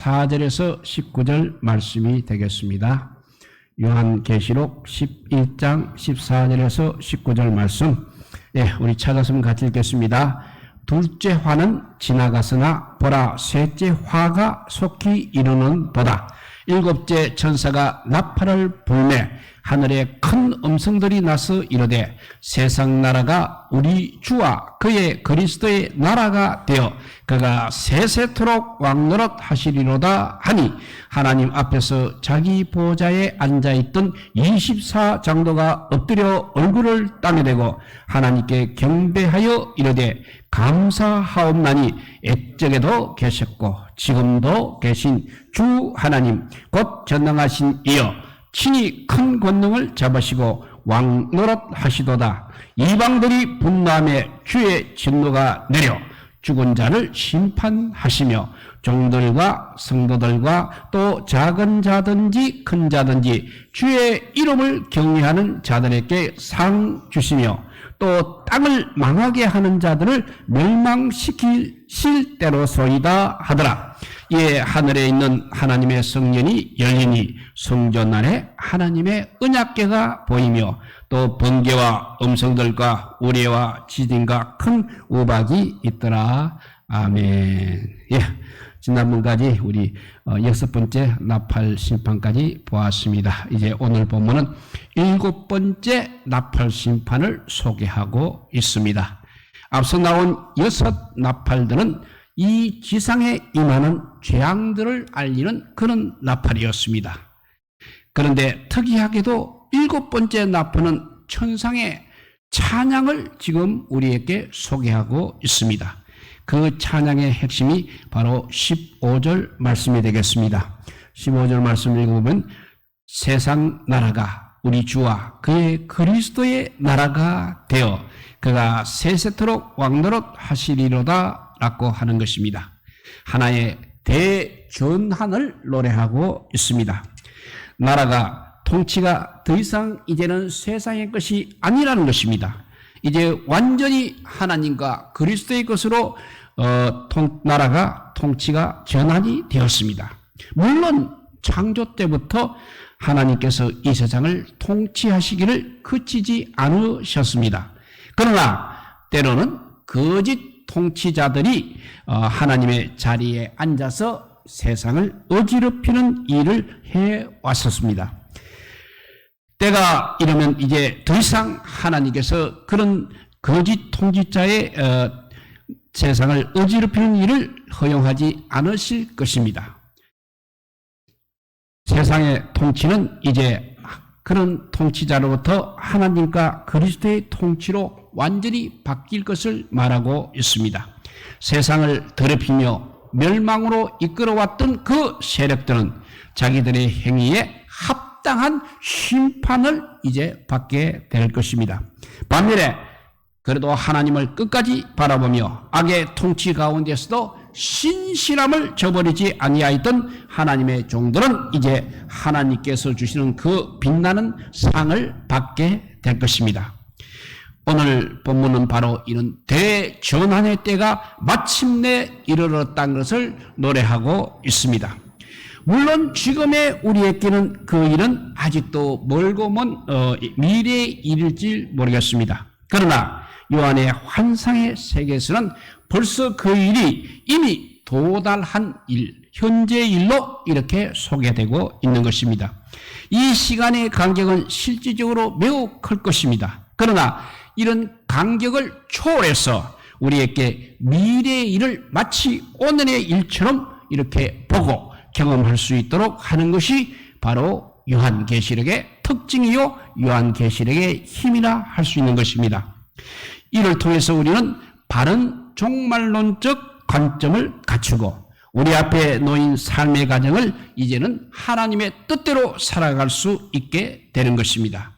14절에서 19절 말씀이 되겠습니다. 요한계시록 11장 14절에서 19절 말씀. 예, 우리 찾았으면 같이 읽겠습니다. 둘째 화는 지나갔으나 보라 셋째 화가 속히 이르는 보다. 일곱째 천사가 나팔을 불매 하늘에 큰 음성들이 나서 이르되 세상 나라가 우리 주와 그의 그리스도의 나라가 되어 그가 세세토록 왕노릇 하시리로다 하니 하나님 앞에서 자기 보좌에 앉아 있던 24장도가 엎드려 얼굴을 땅에 대고 하나님께 경배하여 이르되 감사하옵나니 액적에도 계셨고 지금도 계신 주 하나님 곧 전능하신 이여 친히 큰 권능을 잡으시고 왕 노릇 하시도다. 이방들이 분노함에 주의 진노가 내려 죽은 자를 심판하시며 종들과 성도들과 또 작은 자든지 큰 자든지 주의 이름을 경외하는 자들에게 상 주시며 또 땅을 망하게 하는 자들을 멸망시킬 실대로소이다 하더라. 예, 하늘에 있는 하나님의 성년이 열리니 성전 안에 하나님의 언약궤가 보이며 또 번개와 음성들과 우레와 지진과 큰 우박이 있더라. 아멘. 예. 지난번까지 우리 어, 여섯 번째 나팔 심판까지 보았습니다. 이제 오늘 본문은 일곱 번째 나팔 심판을 소개하고 있습니다. 앞서 나온 여섯 나팔들은 이 지상에 임하는 재앙들을 알리는 그런 나팔이었습니다. 그런데 특이하게도 일곱 번째 나팔은 천상의 찬양을 지금 우리에게 소개하고 있습니다. 그 찬양의 핵심이 바로 15절 말씀이 되겠습니다. 15절 말씀을 읽어보면 세상 나라가 우리 주와 그의 그리스도의 나라가 되어 그가 세세토록 왕노릇 하시리로다 라고 하는 것입니다. 하나의 대전환을 노래하고 있습니다. 나라가 통치가 더 이상 이제는 세상의 것이 아니라는 것입니다. 이제 완전히 하나님과 그리스도의 것으로 어, 통, 나라가 통치가 전환이 되었습니다. 물론 창조 때부터 하나님께서 이 세상을 통치하시기를 그치지 않으셨습니다. 그러나 때로는 거짓 통치자들이 어, 하나님의 자리에 앉아서 세상을 어지럽히는 일을 해 왔었습니다. 때가 이러면 이제 더 이상 하나님께서 그런 거짓 통치자의 어, 세상을 어지럽히는 일을 허용하지 않으실 것입니다. 세상의 통치는 이제 그런 통치자로부터 하나님과 그리스도의 통치로 완전히 바뀔 것을 말하고 있습니다. 세상을 더럽히며 멸망으로 이끌어왔던 그 세력들은 자기들의 행위에 합당한 심판을 이제 받게 될 것입니다. 반면에 그래도 하나님을 끝까지 바라보며 악의 통치 가운데서도 신실함을 저버리지 아니하였던 하나님의 종들은 이제 하나님께서 주시는 그 빛나는 상을 받게 될 것입니다. 오늘 본문은 바로 이런 대전환의 때가 마침내 이르렀다는 것을 노래하고 있습니다. 물론 지금의 우리에게는 그 일은 아직도 멀고 먼 어, 미래의 일일지 모르겠습니다. 그러나 요한의 환상의 세계에서는 벌써 그 일이 이미 도달한 일, 현재 일로 이렇게 소개되고 있는 것입니다. 이 시간의 간격은 실질적으로 매우 클 것입니다. 그러나 이런 간격을 초월해서 우리에게 미래의 일을 마치 오늘의 일처럼 이렇게 보고 경험할 수 있도록 하는 것이 바로 요한계시록의 특징이요 요한계시록의 힘이라 할 수 있는 것입니다. 이를 통해서 우리는 바른 종말론적 관점을 갖추고 우리 앞에 놓인 삶의 과정을 이제는 하나님의 뜻대로 살아갈 수 있게 되는 것입니다.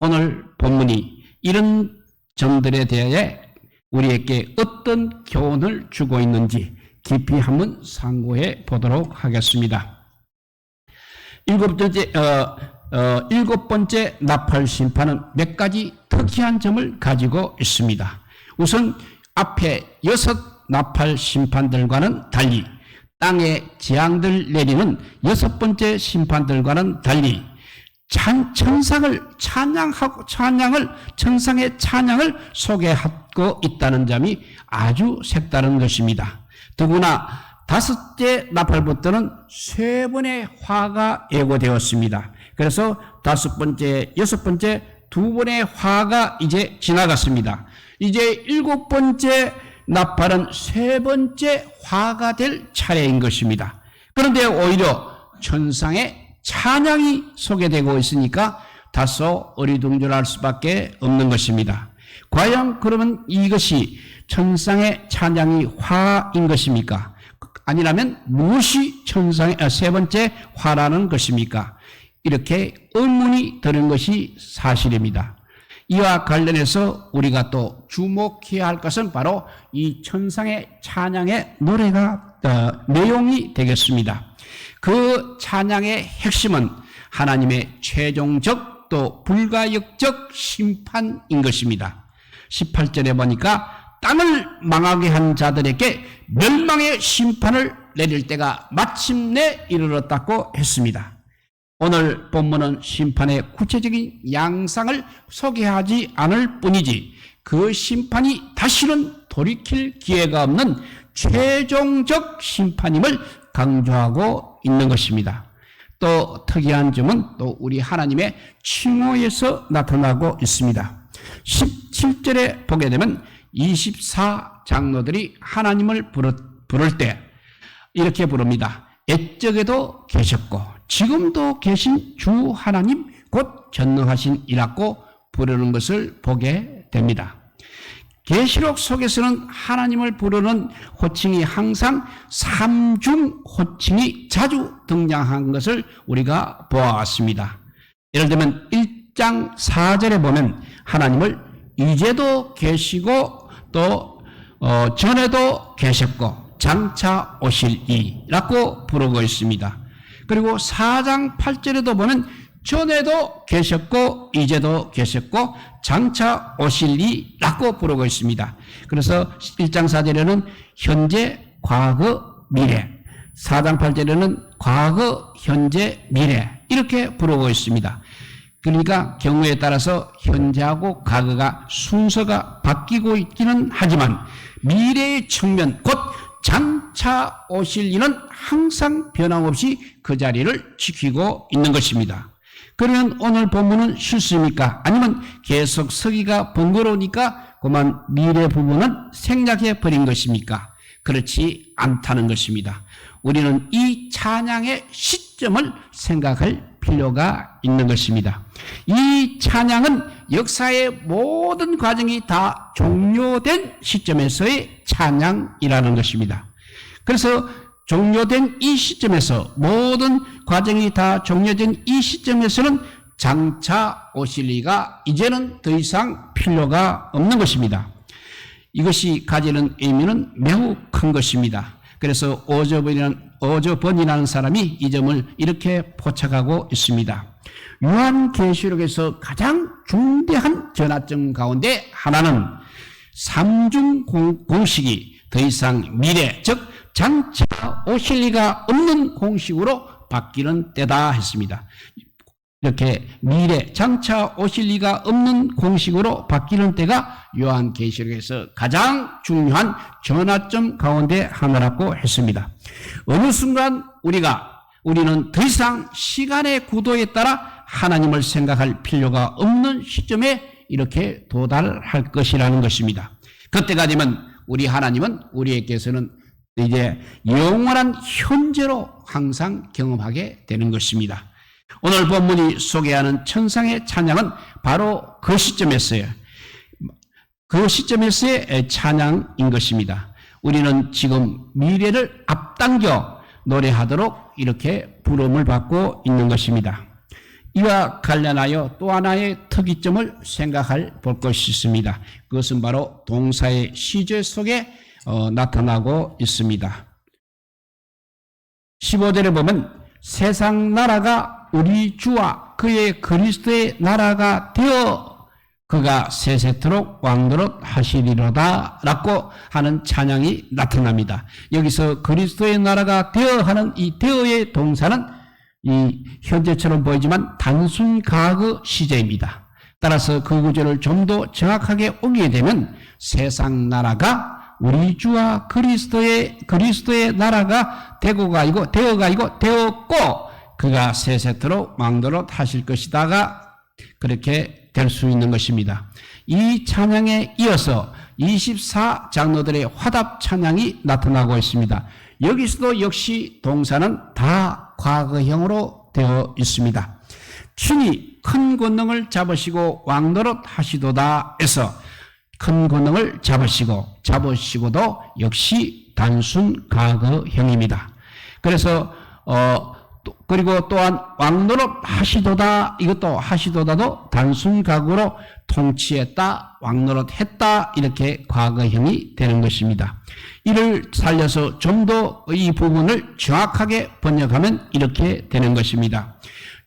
오늘 본문이 이런 점들에 대해 우리에게 어떤 교훈을 주고 있는지 깊이 한번 상고해 보도록 하겠습니다. 일곱 번째, 어, 어, 일곱 번째 나팔 심판은 몇 가지 특이한 점을 가지고 있습니다. 우선 앞에 여섯 나팔 심판들과는 달리 땅에 재앙들 내리는 여섯 번째 심판들과는 달리 찬, 천상을 찬양하고 찬양을 천상의 찬양을 소개하고 있다는 점이 아주 색다른 것입니다. 더구나 다섯째 나팔부터는 세 번의 화가 예고되었습니다. 그래서 다섯 번째, 여섯 번째 두 번의 화가 이제 지나갔습니다. 이제 일곱 번째 나팔은 세 번째 화가 될 차례인 것입니다. 그런데 오히려 천상의 찬양이 소개되고 있으니까 다소 어리둥절할 수밖에 없는 것입니다. 과연 그러면 이것이 천상의 찬양이 화인 것입니까? 아니라면 무엇이 천상의 아, 세 번째 화라는 것입니까? 이렇게 의문이 드는 것이 사실입니다. 이와 관련해서 우리가 또 주목해야 할 것은 바로 이 천상의 찬양의 노래가 어, 내용이 되겠습니다. 그 찬양의 핵심은 하나님의 최종적 또 불가역적 심판인 것입니다. 18절에 보니까 땅을 망하게 한 자들에게 멸망의 심판을 내릴 때가 마침내 이르렀다고 했습니다. 오늘 본문은 심판의 구체적인 양상을 소개하지 않을 뿐이지 그 심판이 다시는 돌이킬 기회가 없는 최종적 심판임을 강조하고 있는 것입니다. 또 특이한 점은 또 우리 하나님의 칭호에서 나타나고 있습니다. 17절에 보게 되면 24 장로들이 하나님을 부를 때 이렇게 부릅니다. 옛적에도 계셨고 지금도 계신 주 하나님 곧 전능하신 이라고 부르는 것을 보게 됩니다. 계시록 속에서는 하나님을 부르는 호칭이 항상 삼중 호칭이 자주 등장한 것을 우리가 보아왔습니다. 예를 들면 1장 4절에 보면 하나님을 이제도 계시고 또 어, 전에도 계셨고 장차 오실 이라고 부르고 있습니다. 그리고 4장 8절에도 보면 전에도 계셨고 이제도 계셨고 장차 오실 이라고 부르고 있습니다. 그래서 1장 4절에는 현재, 과거, 미래 4장 8절에는 과거, 현재, 미래 이렇게 부르고 있습니다. 그러니까 경우에 따라서 현재하고 과거가 순서가 바뀌고 있기는 하지만 미래의 측면 곧 장차 오실 이는 항상 변함없이 그 자리를 지키고 있는 것입니다. 그러면 오늘 본문은 실수입니까? 아니면 계속 서기가 번거로우니까 그만 미래 부분은 생략해 버린 것입니까? 그렇지 않다는 것입니다. 우리는 이 찬양의 시점을 생각할 필요가 있는 것입니다. 이 찬양은 역사의 모든 과정이 다 종료된 시점에서의 찬양이라는 것입니다. 그래서 종료된 이 시점에서 모든 과정이 다 종료된 이 시점에서는 장차 오실 리가 이제는 더 이상 필요가 없는 것입니다. 이것이 가지는 의미는 매우 큰 것입니다. 그래서 오저번이라는, 오저번이라는 사람이 이 점을 이렇게 포착하고 있습니다. 요한계시록에서 가장 중대한 전화점 가운데 하나는 삼중 공식이 더 이상 미래, 즉 장차 오실 리가 없는 공식으로 바뀌는 때다 했습니다. 이렇게 미래 장차 오실 리가 없는 공식으로 바뀌는 때가 요한계시록에서 가장 중요한 전화점 가운데 하나라고 했습니다. 어느 순간 우리가 우리는 더 이상 시간의 구도에 따라 하나님을 생각할 필요가 없는 시점에 이렇게 도달할 것이라는 것입니다. 그때가 되면 우리 하나님은 우리에게서는 이제 영원한 현재로 항상 경험하게 되는 것입니다. 오늘 본문이 소개하는 천상의 찬양은 바로 그 시점에서요. 그 시점에서의 찬양인 것입니다. 우리는 지금 미래를 앞당겨 노래하도록 이렇게 부름을 받고 있는 것입니다. 이와 관련하여 또 하나의 특이점을 생각할 볼 것이 있습니다. 그것은 바로 동사의 시제 속에 어, 나타나고 있습니다. 15절에 보면 세상 나라가 우리 주와 그의 그리스도의 나라가 되어 그가 세세토록 왕노릇 하시리로다 라고 하는 찬양이 나타납니다. 여기서 그리스도의 나라가 되어 하는 이 되어의 동사는 이 현재처럼 보이지만 단순 과거 시제입니다. 따라서 그 구절을 좀 더 정확하게 옮기게 되면 세상 나라가 우리 주와 그리스도의 그리스도의 나라가 되고가 아니고 되어가 아니고 되었고 그가 세세토록 왕도로 하실 것이다가 그렇게 될 수 있는 것입니다. 이 찬양에 이어서 24 장로들의 화답 찬양이 나타나고 있습니다. 여기서도 역시 동사는 다 과거형으로 되어 있습니다. 친히 큰 권능을 잡으시고 왕노릇 하시도다 해서 큰 권능을 잡으시고 잡으시고도 역시 단순 과거형입니다. 그래서 어 또- 그리고 또한 왕노릇 하시도다 이것도 하시도다도 단순 과거로 통치했다 왕노릇 했다 이렇게 과거형이 되는 것입니다. 이를 살려서 좀 더 이 부분을 정확하게 번역하면 이렇게 되는 것입니다.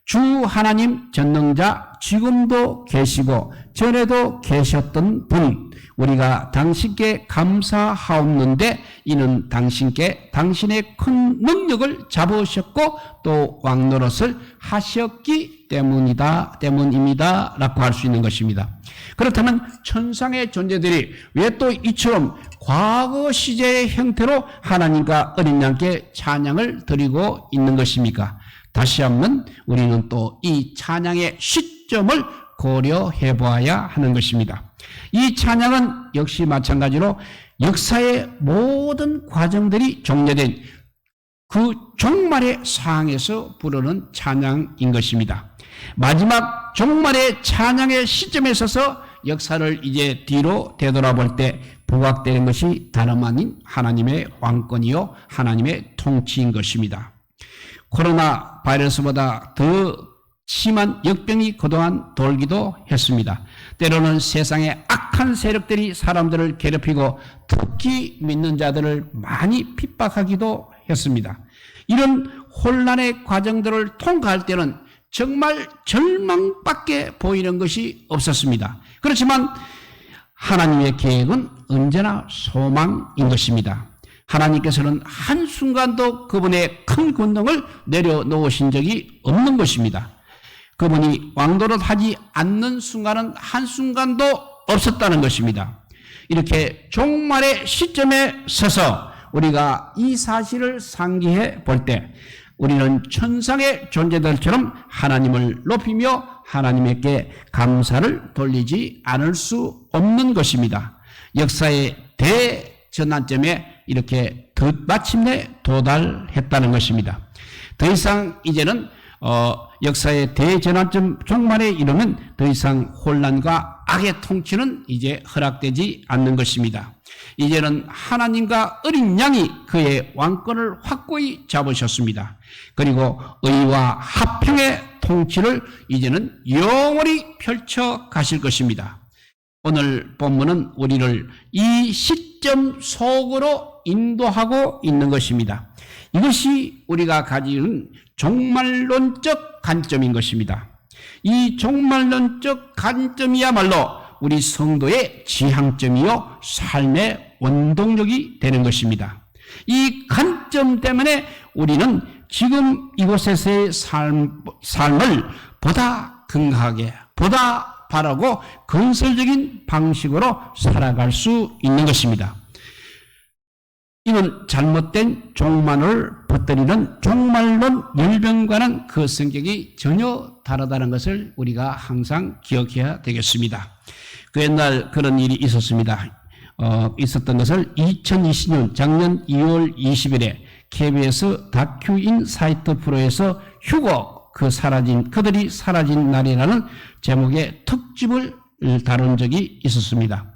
주 하나님 전능자 지금도 계시고 전에도 계셨던 분 우리가 당신께 감사하옵는데 이는 당신께 당신의 큰 능력을 잡으셨고 또 왕노릇을 하셨기 때문이다 때문입니다 라고 할 수 있는 것입니다. 그렇다면 천상의 존재들이 왜 또 이처럼 과거 시제의 형태로 하나님과 어린 양께 찬양을 드리고 있는 것입니까? 다시 한번 우리는 또 이 찬양의 시점을 고려해 보아야 하는 것입니다. 이 찬양은 역시 마찬가지로 역사의 모든 과정들이 종료된 그 종말의 상황에서 부르는 찬양인 것입니다. 마지막 종말의 찬양의 시점에 서서 역사를 이제 뒤로 되돌아볼 때 부각되는 것이 다름 아닌 하나님의 왕권이요 하나님의 통치인 것입니다. 코로나 바이러스보다 더 심한 역병이 그동안 돌기도 했습니다. 때로는 세상의 악한 세력들이 사람들을 괴롭히고 특히 믿는 자들을 많이 핍박하기도 했습니다. 이런 혼란의 과정들을 통과할 때는 정말 절망밖에 보이는 것이 없었습니다. 그렇지만 하나님의 계획은 언제나 소망인 것입니다. 하나님께서는 한순간도 그분의 큰 권능을 내려놓으신 적이 없는 것입니다. 그분이 왕도를 하지 않는 순간은 한순간도 없었다는 것입니다. 이렇게 종말의 시점에 서서 우리가 이 사실을 상기해 볼 때 우리는 천상의 존재들처럼 하나님을 높이며 하나님께 감사를 돌리지 않을 수 없는 것입니다. 역사의 대전환점에 이렇게 더 마침내 도달했다는 것입니다. 더 이상 이제는 어, 역사의 대전환점 종말에 이르면 더 이상 혼란과 악의 통치는 이제 허락되지 않는 것입니다. 이제는 하나님과 어린 양이 그의 왕권을 확고히 잡으셨습니다. 그리고 의와 합평의 통치를 이제는 영원히 펼쳐 가실 것입니다. 오늘 본문은 우리를 이 시점 속으로 인도하고 있는 것입니다. 이것이 우리가 가지는 종말론적 관점인 것입니다. 이 종말론적 관점이야말로 우리 성도의 지향점이요 삶의 원동력이 되는 것입니다. 이 관점 때문에 우리는 지금 이곳에서의 삶, 삶을 보다 건강하게, 보다 바라고 건설적인 방식으로 살아갈 수 있는 것입니다. 이는 잘못된 종말을 퍼뜨리는 종말론 열병과는 그 성격이 전혀 다르다는 것을 우리가 항상 기억해야 되겠습니다. 그 옛날 그런 일이 있었습니다. 어, 있었던 것을 2020년 작년 2월 20일에 KBS 다큐인 사이트 프로에서 휴거 그 사라진 그들이 사라진 날이라는 제목의 특집을 다룬 적이 있었습니다.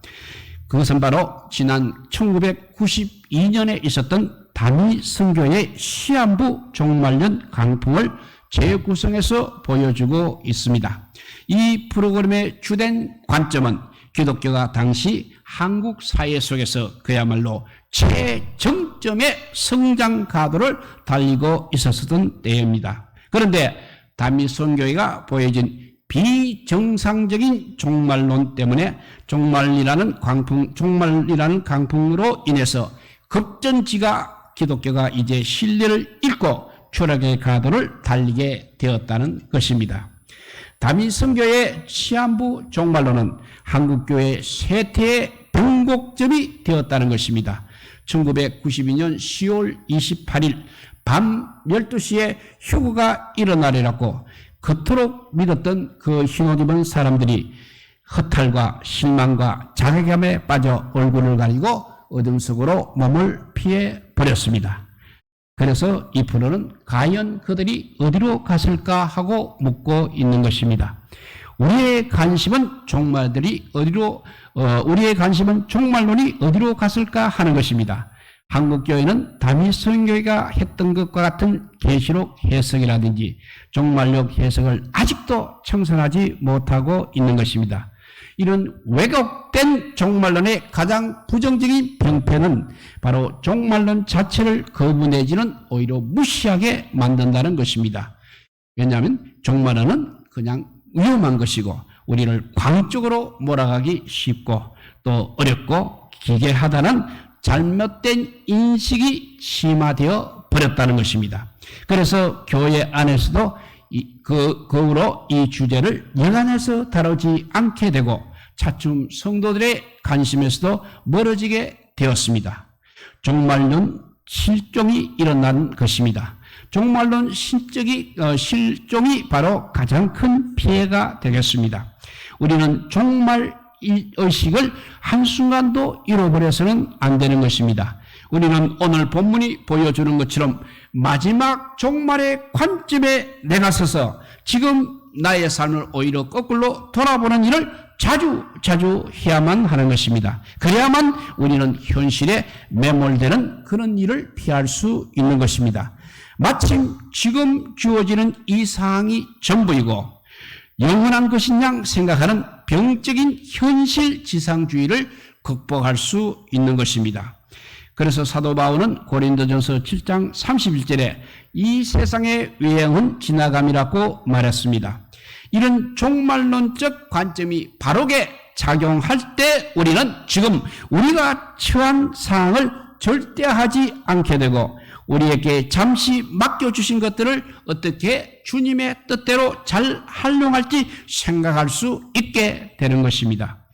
그것은 바로 지난 1992년에 있었던 단위 선교의 시한부 종말년 강풍을 재구성해서 보여주고 있습니다. 이 프로그램의 주된 관점은 기독교가 당시 한국 사회 속에서 그야말로 최정점의 성장 가도를 달리고 있었던 때입니다. 그런데 단미 선교회가 보여진 비정상적인 종말론 때문에 종말이라는 광풍, 종말이라는 강풍으로 인해서 급전지가 기독교가 이제 신뢰를 잃고 추락의 가도를 달리게 되었다는 것입니다. 다미 선교의 시한부 종말론은 한국교회 세태의 변곡점이 되었다는 것입니다. 1992년 10월 28일 밤 12시에 휴거가 일어나리라고 그토록 믿었던 그 흰옷 입은 사람들이 허탈과 실망과 자괴감에 빠져 얼굴을 가리고 어둠 속으로 몸을 피해 버렸습니다. 그래서 이 프로는 과연 그들이 어디로 갔을까 하고 묻고 있는 것입니다. 우리의 관심은 종말들이 어디로 어, 우리의 관심은 종말론이 어디로 갔을까 하는 것입니다. 한국 교회는 담임 성교회가 했던 것과 같은 계시록 해석이라든지 종말록 해석을 아직도 청산하지 못하고 있는 것입니다. 이런 왜곡된 종말론의 가장 부정적인 병폐는 바로 종말론 자체를 거부 내지는 오히려 무시하게 만든다는 것입니다. 왜냐하면 종말론은 그냥 위험한 것이고 우리를 광적으로 몰아가기 쉽고 또 어렵고 기괴하다는 잘못된 인식이 심화되어 버렸다는 것입니다. 그래서 교회 안에서도 이, 그, 그 후로 이 주제를 여간해서 다루지 않게 되고 차츰 성도들의 관심에서도 멀어지게 되었습니다. 종말론 실종이 일어난 것입니다. 종말론 실적이, 어, 실종이 바로 가장 큰 피해가 되겠습니다. 우리는 종말 의식을 한순간도 잃어버려서는 안 되는 것입니다. 우리는 오늘 본문이 보여주는 것처럼 마지막 종말의 관점에 내가 서서 지금 나의 삶을 오히려 거꾸로 돌아보는 일을 자주 자주 해야만 하는 것입니다. 그래야만 우리는 현실에 매몰되는 그런 일을 피할 수 있는 것입니다. 마침 지금 주어지는 이 상황이 전부이고 영원한 것인 양 생각하는 병적인 현실 지상주의를 극복할 수 있는 것입니다. 그래서 사도 바울은 고린도전서 7장 31절에 이 세상의 외형은 지나감이라고 말했습니다. 이런 종말론적 관점이 바로게 작용할 때 우리는 지금 우리가 처한 상황을 절대 하지 않게 되고 우리에게 잠시 맡겨주신 것들을 어떻게 주님의 뜻대로 잘 활용할지 생각할 수 있게 되는 것입니다.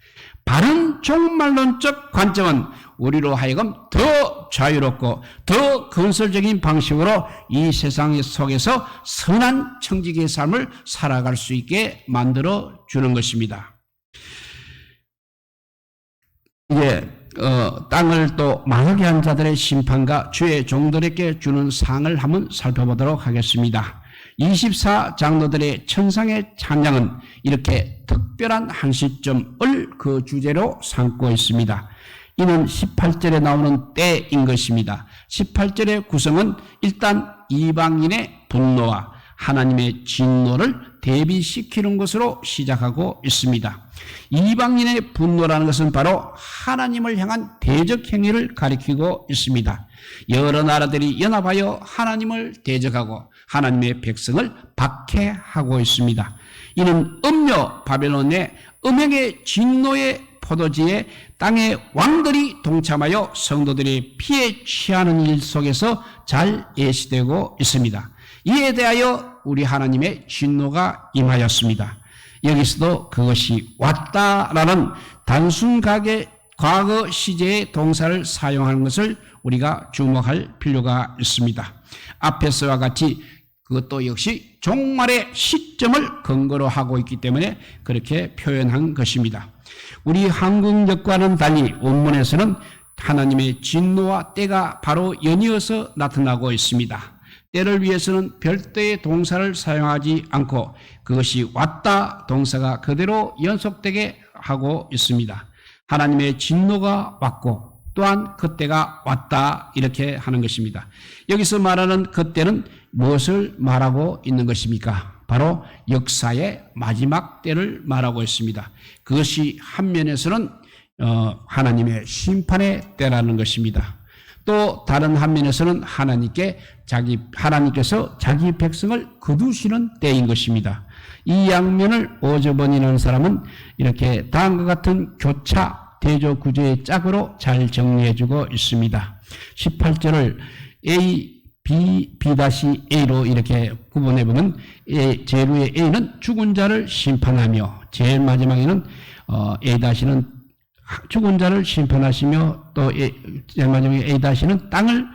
바른 종말론적 관점은 우리로 하여금 더 자유롭고 더 건설적인 방식으로 이 세상 속에서 선한 청지기의 삶을 살아갈 수 있게 만들어 주는 것입니다. 이제 어, 땅을 또 망하게 한 자들의 심판과 주의 종들에게 주는 상을 한번 살펴보도록 하겠습니다. 24 장로들의 천상의 찬양은 이렇게 특별한 한 시점을 그 주제로 삼고 있습니다. 이는 18절에 나오는 때인 것입니다. 18절의 구성은 일단 이방인의 분노와 하나님의 진노를 대비시키는 것으로 시작하고 있습니다. 이방인의 분노라는 것은 바로 하나님을 향한 대적 행위를 가리키고 있습니다. 여러 나라들이 연합하여 하나님을 대적하고 하나님의 백성을 박해하고 있습니다. 이는 음녀 바벨론의 음행의 진노의 포도지에 땅의 왕들이 동참하여 성도들이 피해 취하는 일 속에서 잘 예시되고 있습니다. 이에 대하여 우리 하나님의 진노가 임하였습니다. 여기서도 그것이 왔다라는 단순 가게 과거 시제의 동사를 사용하는 것을 우리가 주목할 필요가 있습니다. 앞에서와 같이 그것도 역시 종말의 시점을 근거로 하고 있기 때문에 그렇게 표현한 것입니다. 우리 한국역과는 달리 원문에서는 하나님의 진노와 때가 바로 연이어서 나타나고 있습니다. 때를 위해서는 별도의 동사를 사용하지 않고 그것이 왔다 동사가 그대로 연속되게 하고 있습니다. 하나님의 진노가 왔고 또한 그때가 왔다 이렇게 하는 것입니다. 여기서 말하는 그때는 무엇을 말하고 있는 것입니까? 바로 역사의 마지막 때를 말하고 있습니다. 그것이 한 면에서는 어, 하나님의 심판의 때라는 것입니다. 또 다른 한 면에서는 하나님께 자기 하나님께서 자기 백성을 거두시는 때인 것입니다. 이 양면을 오저버니는 사람은 이렇게 다음과 같은 교차 대조 구조의 짝으로 잘 정리해주고 있습니다. 18절을 A, B, B-A로 이렇게 구분해보면 A, 제루의 A는 죽은 자를 심판하며 제일 마지막에는 어, A-는 죽은 자를 심판하시며 또 A, 제일 마지막에 A-는 땅을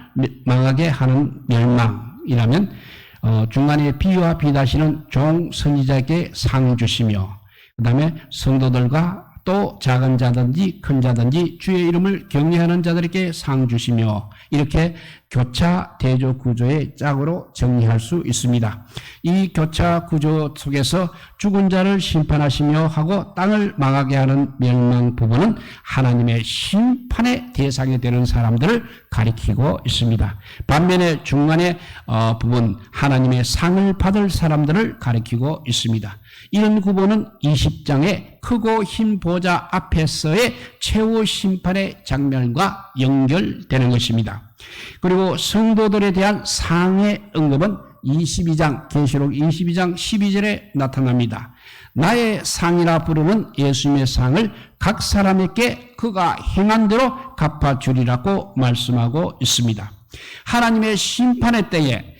망하게 하는 멸망이라면 어, 중간에 B와 B-는 종 선지자에게 상 주시며 그 다음에 성도들과 또 작은 자든지 큰 자든지 주의 이름을 경외하는 자들에게 상 주시며 이렇게 교차 대조 구조의 짝으로 정리할 수 있습니다. 이 교차 구조 속에서 죽은 자를 심판하시며 하고 땅을 망하게 하는 멸망 부분은 하나님의 심판의 대상이 되는 사람들을 가리키고 있습니다. 반면에 중간에 어, 부분 하나님의 상을 받을 사람들을 가리키고 있습니다. 이런 구분은 20장의 크고 흰 보좌 앞에서의 최후 심판의 장면과 연결되는 것입니다. 그리고 성도들에 대한 상의 언급은 22장 계시록 22장 12절에 나타납니다. 나의 상이라 부르는 예수님의 상을 각 사람에게 그가 행한 대로 갚아 주리라고 말씀하고 있습니다. 하나님의 심판의 때에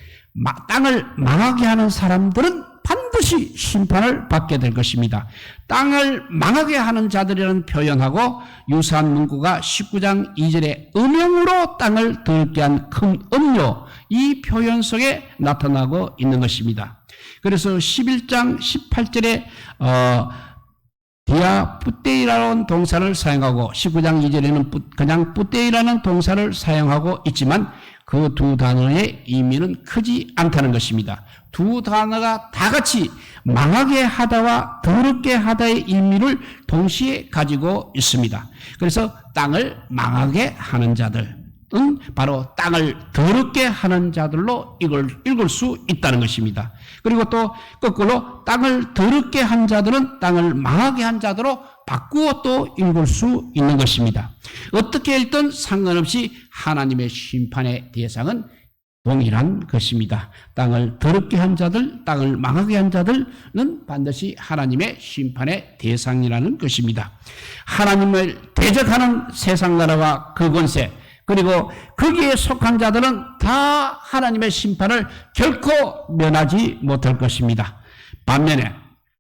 땅을 망하게 하는 사람들은 반드시 심판을 받게 될 것입니다. 땅을 망하게 하는 자들이라는 표현하고 유사한 문구가 19장 2절에 음영으로 땅을 더럽게 한 큰 음료 이 표현 속에 나타나고 있는 것입니다. 그래서 11장 18절에 어, 디아 뿌떼이라는 동사를 사용하고 19장 2절에는 그냥 뿌떼이라는 동사를 사용하고 있지만 그 두 단어의 의미는 크지 않다는 것입니다. 두 단어가 다 같이 망하게 하다와 더럽게 하다의 의미를 동시에 가지고 있습니다. 그래서 땅을 망하게 하는 자들, 은 바로 땅을 더럽게 하는 자들로 이걸 읽을 수 있다는 것입니다. 그리고 또 거꾸로 땅을 더럽게 한 자들은 땅을 망하게 한 자들로 바꾸어 또 읽을 수 있는 것입니다. 어떻게 읽든 상관없이 하나님의 심판의 대상은 동일한 것입니다. 땅을 더럽게 한 자들, 땅을 망하게 한 자들은 반드시 하나님의 심판의 대상이라는 것입니다. 하나님을 대적하는 세상 나라와 그 권세, 그리고 거기에 속한 자들은 다 하나님의 심판을 결코 면하지 못할 것입니다. 반면에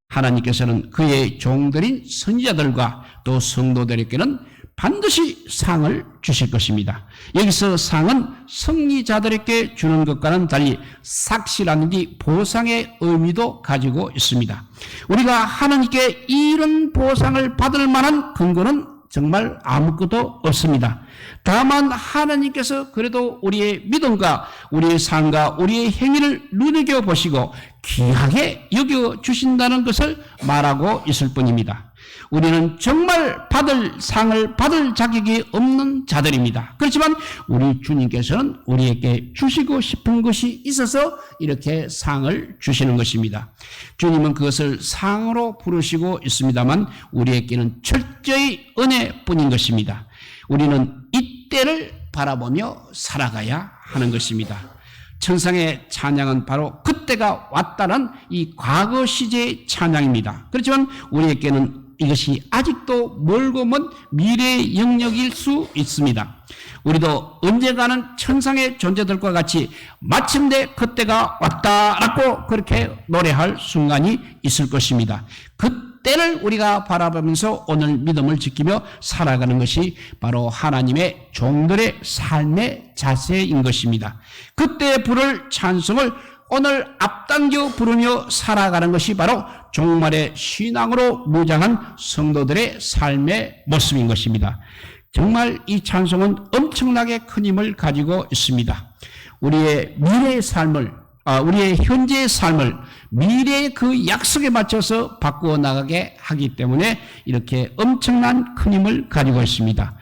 하나님께서는 그의 종들인 선지자들과 또 성도들에게는 반드시 상을 주실 것입니다. 여기서 상은 승리자들에게 주는 것과는 달리 삭시라는 게 보상의 의미도 가지고 있습니다. 우리가 하나님께 이런 보상을 받을 만한 근거는 정말 아무것도 없습니다. 다만 하나님께서 그래도 우리의 믿음과 우리의 삶과 우리의 행위를 눈여겨 보시고 귀하게 여겨 주신다는 것을 말하고 있을 뿐입니다. 우리는 정말 받을 상을 받을 자격이 없는 자들입니다. 그렇지만 우리 주님께서는 우리에게 주시고 싶은 것이 있어서 이렇게 상을 주시는 것입니다. 주님은 그것을 상으로 부르시고 있습니다만 우리에게는 철저히 은혜뿐인 것입니다. 우리는 이때를 바라보며 살아가야 하는 것입니다. 천상의 찬양은 바로 그때가 왔다는 이 과거 시제의 찬양입니다. 그렇지만 우리에게는 이것이 아직도 멀고 먼 미래의 영역일 수 있습니다. 우리도 언젠가는 천상의 존재들과 같이 마침내 그때가 왔다라고 그렇게 노래할 순간이 있을 것입니다. 그때를 우리가 바라보면서 오늘 믿음을 지키며 살아가는 것이 바로 하나님의 종들의 삶의 자세인 것입니다. 그때 부를 찬송을 오늘 앞당겨 부르며 살아가는 것이 바로 종말의 신앙으로 무장한 성도들의 삶의 모습인 것입니다. 정말 이 찬송은 엄청나게 큰 힘을 가지고 있습니다. 우리의 미래의 삶을, 아, 우리의 현재의 삶을 미래의 그 약속에 맞춰서 바꾸어 나가게 하기 때문에 이렇게 엄청난 큰 힘을 가지고 있습니다.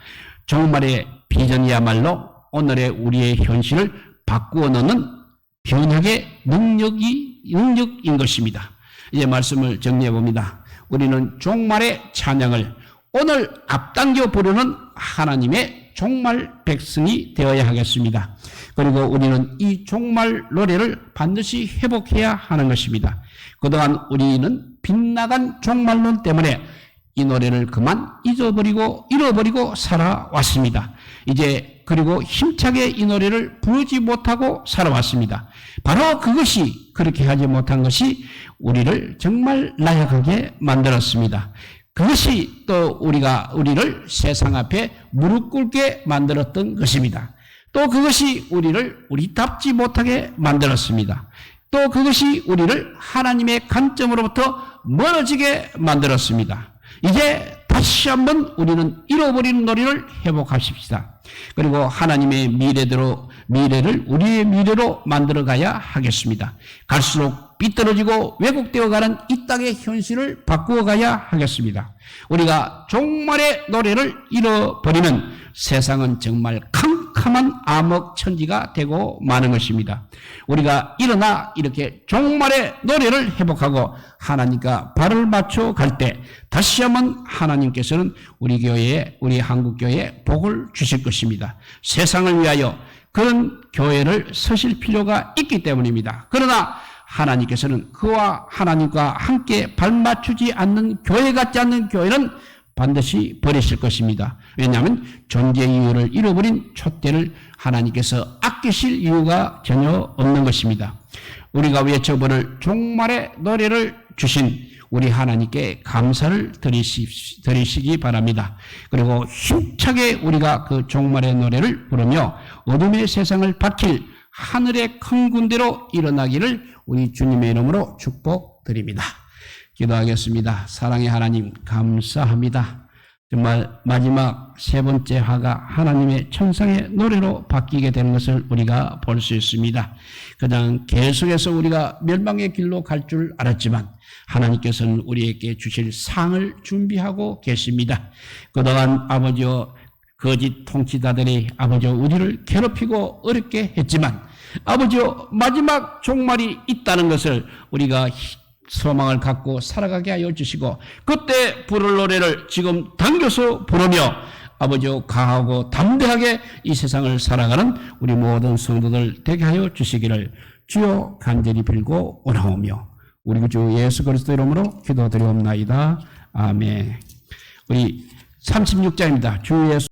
종말의 비전이야말로 오늘의 우리의 현실을 바꾸어 넣는 변혁의 능력이, 능력인 것입니다. 이제 말씀을 정리해 봅니다. 우리는 종말의 찬양을 오늘 앞당겨 부르는 하나님의 종말 백성이 되어야 하겠습니다. 그리고 우리는 이 종말 노래를 반드시 회복해야 하는 것입니다. 그동안 우리는 빗나간 종말론 때문에 이 노래를 그만 잊어버리고 잃어버리고 살아왔습니다. 이제 그리고 힘차게 이 노래를 부르지 못하고 살아왔습니다. 바로 그것이 그렇게 하지 못한 것이 우리를 정말 나약하게 만들었습니다. 그것이 또 우리가 우리를 세상 앞에 무릎 꿇게 만들었던 것입니다. 또 그것이 우리를 우리답지 못하게 만들었습니다. 또 그것이 우리를 하나님의 관점으로부터 멀어지게 만들었습니다. 이제 다시 한번 우리는 잃어버리는 놀이를 회복하십시다. 그리고 하나님의 미래대로 미래를 우리의 미래로 만들어 가야 하겠습니다. 갈수록 삐뚤어지고 왜곡되어 가는 이 땅의 현실을 바꾸어 가야 하겠습니다. 우리가 종말의 노래를 잃어버리면 세상은 정말 캄 캄한 암흑 천지가 되고 마는 것입니다. 우리가 일어나 이렇게 종말의 노래를 회복하고 하나님과 발을 맞춰 갈 때 다시 한번 하나님께서는 우리 교회에 우리 한국 교회에 복을 주실 것입니다. 세상을 위하여 그런 교회를 서실 필요가 있기 때문입니다. 그러나 하나님께서는 그와 하나님과 함께 발맞추지 않는 교회 같지 않는 교회는 반드시 버리실 것입니다. 왜냐하면 존재 이유를 잃어버린 촛대를 하나님께서 아끼실 이유가 전혀 없는 것입니다. 우리가 외쳐보는 종말의 노래를 주신 우리 하나님께 감사를 드리시, 드리시기 바랍니다. 그리고 힘차게 우리가 그 종말의 노래를 부르며 어둠의 세상을 밝힐 하늘의 큰 군대로 일어나기를 우리 주님의 이름으로 축복드립니다. 기도하겠습니다. 사랑의 하나님 감사합니다. 정말 마지막 세 번째 화가 하나님의 천상의 노래로 바뀌게 되는 것을 우리가 볼 수 있습니다. 그냥 계속해서 우리가 멸망의 길로 갈 줄 알았지만 하나님께서는 우리에게 주실 상을 준비하고 계십니다. 그동안 아버지와 거짓 통치자들이 아버지와 우리를 괴롭히고 어렵게 했지만 아버지와 마지막 종말이 있다는 것을 우리가 소망을 갖고 살아가게 하여 주시고 그때 부를 노래를 지금 당겨서 부르며 아버지와 강하고 담대하게 이 세상을 살아가는 우리 모든 성도들 되게 하여 주시기를 주여 간절히 빌고 원하오며 우리 주 예수 그리스도 이름으로 기도드리옵나이다. 아멘. 우리 36장입니다. 주 예수